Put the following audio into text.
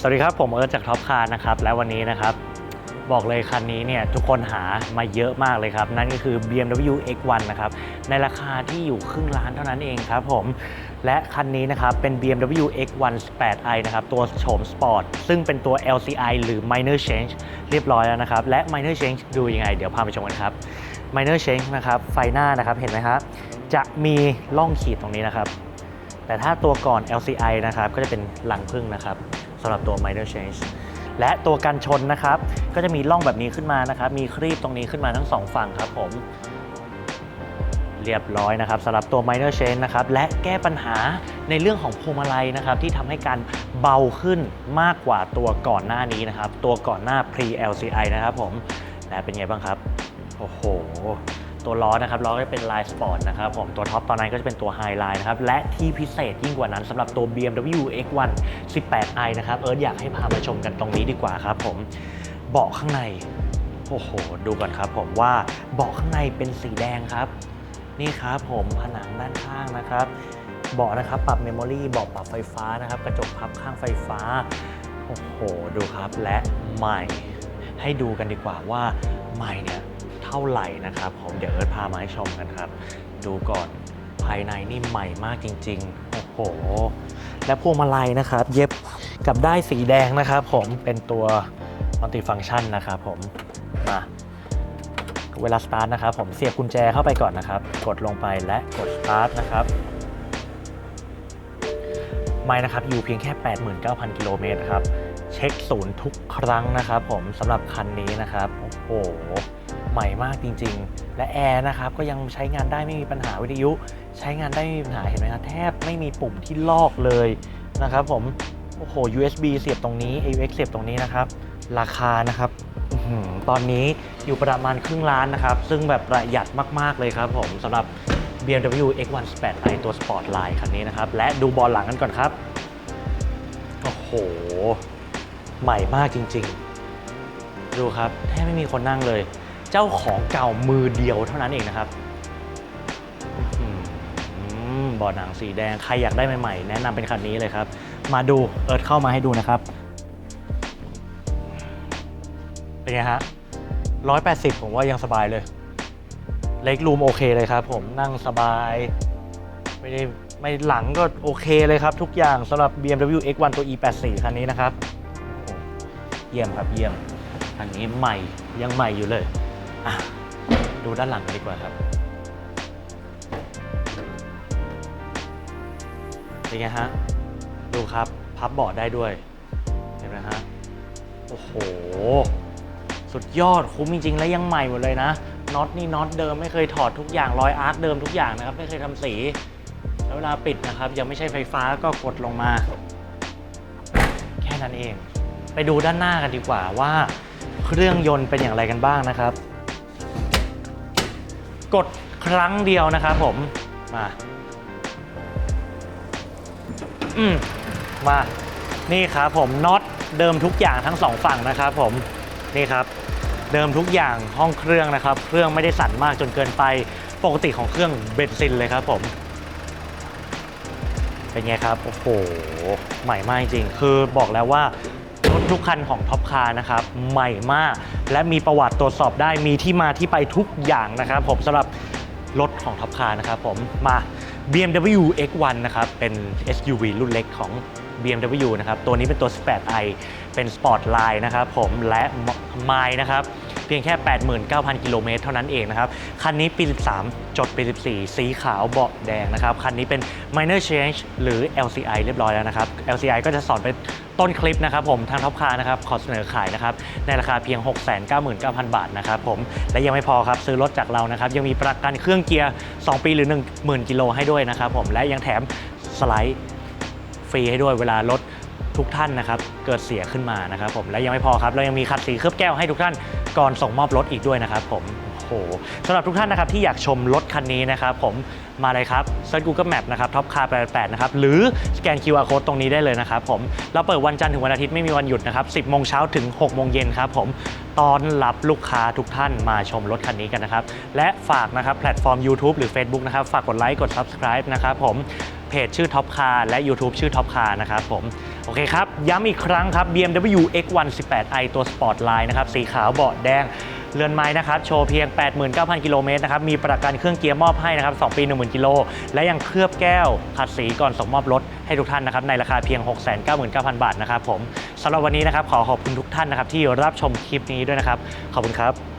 สวัสดีครับ ผมเอิร์ธจากท็อปคาร์นะครับ และวันนี้นะครับ บอกเลยคันนี้เนี่ยทุกคนหามาเยอะมากเลยครับ นั่นก็คือ BMW X1 นะครับ ในราคาที่อยู่ครึ่งล้านเท่านั้นเองครับผมและคันนี้นะครับ เป็น BMW X1 8i นะครับ ตัวโฉมสปอร์ตซึ่งเป็นตัว LCI หรือ Minor Change เรียบร้อยแล้วนะครับ และ Minor Change ดูยังไง เดี๋ยวพาไปชมกันครับ Minor Change นะครับ ไฟหน้านะครับ เห็นไหมครับ จะมีร่องขีดตรงนี้นะครับ แต่ถ้าตัวก่อน LCI นะครับ ก็จะเป็นหลังพึ่งนะครับ สำหรับตัว minor change และตัวกันชนนะครับ ก็จะมีร่องแบบนี้ขึ้นมานะครับ มีครีบตรงนี้ขึ้นมาทั้งสองฝั่งครับผม เรียบร้อยนะครับสำหรับตัว minor change นะครับ และแก้ปัญหาในเรื่องของพวงมาลัยนะครับ ที่ทำให้การเบาขึ้นมากกว่าตัวก่อนหน้านี้นะครับ ตัวก่อนหน้า pre LCI นะครับผมและเป็นไงบ้างครับ โอ้โห ตัวล้อนะครับล้อก็จะเป็นลายสปอร์ตนะครับผมตัวท็อปตอนนั้นก็จะเป็นตัวไฮไลน์นะครับและที่พิเศษยิ่งกว่านั้นสำหรับตัว BMW X1 18i นะครับเอิร์ธอยากให้พามาชมกันตรงนี้ดีกว่าครับผมเบาะข้างในโอ้โห ดูก่อนครับผมว่าเบาะข้างในเป็นสีแดงครับ นี่ครับผมผนังด้านข้างนะครับเบาะนะครับปรับเมมโมรี่เบาะปรับไฟฟ้านะครับ กระจกพับข้างไฟฟ้า โอ้โห ดูครับและใหม่ ให้ดูกันดีกว่าว่าใหม่เนี่ย เท่าไหร่นะครับผมเดี๋ยวเอิร์ธพามาให้ชมกันครับ ดูก่อนภายในนี่ใหม่มากจริง ๆ โอ้โห และพวงมาลัยนะครับ เย็บกับได้สีแดงนะครับผมเป็นตัวมัลติฟัง c t ชันนะครับผมมาเวลาสตาร์ทนะครับผมเสียบกุญแจเข้าไปก่อนนะครับ กดลงไปและกดสตาร์ทนะครับไม่นะครับอยู่เพียงแค่ 89,000 กิโลเมตรครับ เช็คศูนย์ทุกครั้งนะครับผมสำหรับคันนี้นะครับ โอ้โห ใหม่มากจริง ๆ และแอร์นะครับก็ยังใช้งานได้ไม่มีปัญหาวิทยุ ใช้งานได้ไม่มีปัญหาเห็นไหมครับแทบไม่มีปุ่มที่ลอกเลยนะครับผมโอ้โห USB เสียบตรงนี้ AUX เสียบตรงนี้นะครับ ราคานะครับตอนนี้อยู่ประมาณครึ่งล้านนะครับ ซึ่งแบบประหยัดมาก ๆ เลยครับผมสำหรับ BMW X1 8i ตัว Sport Line คันนี้นะครับ และดูบอลหลังกันก่อนครับ โอ้โห ใหม่มากจริง ๆ ดูครับ แทบไม่มีคนนั่งเลย จ้าของเก่ามือเดียวเท่านั้นเองนะครับอื้อหือเบอหนังสีแดงใครอยากได้ใหม่ๆ แนะนำเป็นคันนี้เลยครับ มาดูเอิร์ธเข้ามาให้ดูนะครับ เป็นไงฮะร้อยแปดสิบผมว่ายังสบายเลย เล็กรูมโอเคเลยครับ ผมนั่งสบาย ไม่ได้ไม่หลังก็โอเคเลยครับ ทุกอย่างสำหรับ BMW X1 ตัว E84 คันนี้นะครับ เยี่ยมครับเยี่ยม คันนี้ใหม่ยังใหม่อยู่เลย อะดูด้านหลังกันดีกว่าครับเป็นไงฮะ ดูครับพับเบาะได้ด้วย เห็นไหมฮะ โอ้โห สุดยอดคุ้มจริงๆ และยังใหม่หมดเลยนะน็อตนี่น็อตเดิมไม่เคยถอดทุกอย่างรอยอาร์คเดิมทุกอย่างนะครับ ไม่เคยทำสี แล้วเวลาปิดนะครับ ยังไม่ใช่ไฟฟ้าก็กดลงมา แค่นั้นเอง ไปดูด้านหน้ากันดีกว่าว่า เครื่องยนต์เป็นอย่างไรกันบ้างนะครับ กดครั้งเดียวนะครับผมมาอืมมานี่ครับผมน็อตเดิมทุกอย่างทั้งสองฝั่งนะครับผมนี่ครับ เดิมทุกอย่างห้องเครื่องนะครับ เครื่องไม่ได้สั่นมากจนเกินไปปกติของเครื่องเบนซินเลยครับผมเป็นไงครับ โอ้โห ใหม่มากจริง คือบอกแล้วว่า ถทุกคันของท็อปคาร์นะครับใหม่มาก และมีประวัติตรวจสอบได้มีที่มาที่ไปทุกอย่างนะครับผมสำหรับรถของท็อปคาร์นะครับผมมา BMW X1 นะครับเป็น SUV รุ่นเล็กของ BMW นะครับตัวนี้เป็นตัว 18i เป็น Sport Line นะครับผมและไมล์นะครับเพียงแค่ 89,000 กิโลเมตรเท่านั้นเองนะครับ คันนี้ปี 13 จดปี 14 สีขาวเบาะแดงนะครับ คันนี้เป็น minor change หรือ LCI เรียบร้อยแล้วนะครับ LCI ก็จะสอนเป็นต้นคลิปนะครับผมทางท็อปคาร์นะครับขอเสนอขายนะครับในราคาเพียง 699,000 บาทนะครับผมและยังไม่พอครับซื้อรถจากเรานะครับยังมีประกันเครื่องเกียร์ 2 ปีหรือ 10,000 กิโลให้ด้วยนะครับผมและยังแถมสไลด์ฟรีให้ด้วยเวลารถทุกท่านนะครับเกิดเสียขึ้นมานะครับผมและยังไม่พอครับเรายังมีขัดสีเคลือบแก้วให้ทุกท่าน ก่อนส่งมอบรถอีกด้วยนะครับผมโอ้โหสำหรับทุกท่านนะครับที่อยากชมรถคันนี้นะครับผมมาเลยครับเซิร์ช Google Map นะครับท็อปคาร์88นะครับหรือสแกน QR Code ตรงนี้ได้เลยนะครับผมเราเปิดวันจันทร์ถึงวันอาทิตย์ไม่มีวันหยุดนะครับ10โมงเช้าถึง6โมงเย็นครับผมต้อนรับลูกค้าทุกท่านมาชมรถคันนี้กันนะครับ และฝากนะครับแพลตฟอร์ม YouTube หรือ Facebook นะครับ ฝากกดไลค์กด Subscribe นะครับผมเพจชื่อท็อปคาร์และ YouTube ชื่อท็อปคาร์นะครับผม โอเคครับ ย้ำอีกครั้งครับ BMW X1 18i ตัว Sport Line นะครับสีขาวเบาะแดงเรือนไม้นะครับโชว์เพียง 89,000 กิโลเมตรนะครับมีประกันเครื่องเกียร์มอบให้นะครับ2ปี 10,000 กิโล และยังเคลือบแก้วขัดสีก่อนส่งมอบรถให้ทุกท่านนะครับในราคาเพียง 699,000 บาทนะครับผมสำหรับวันนี้นะครับขอขอบคุณทุกท่านนะครับที่รับชมคลิปนี้ด้วยนะครับ ขอบคุณครับ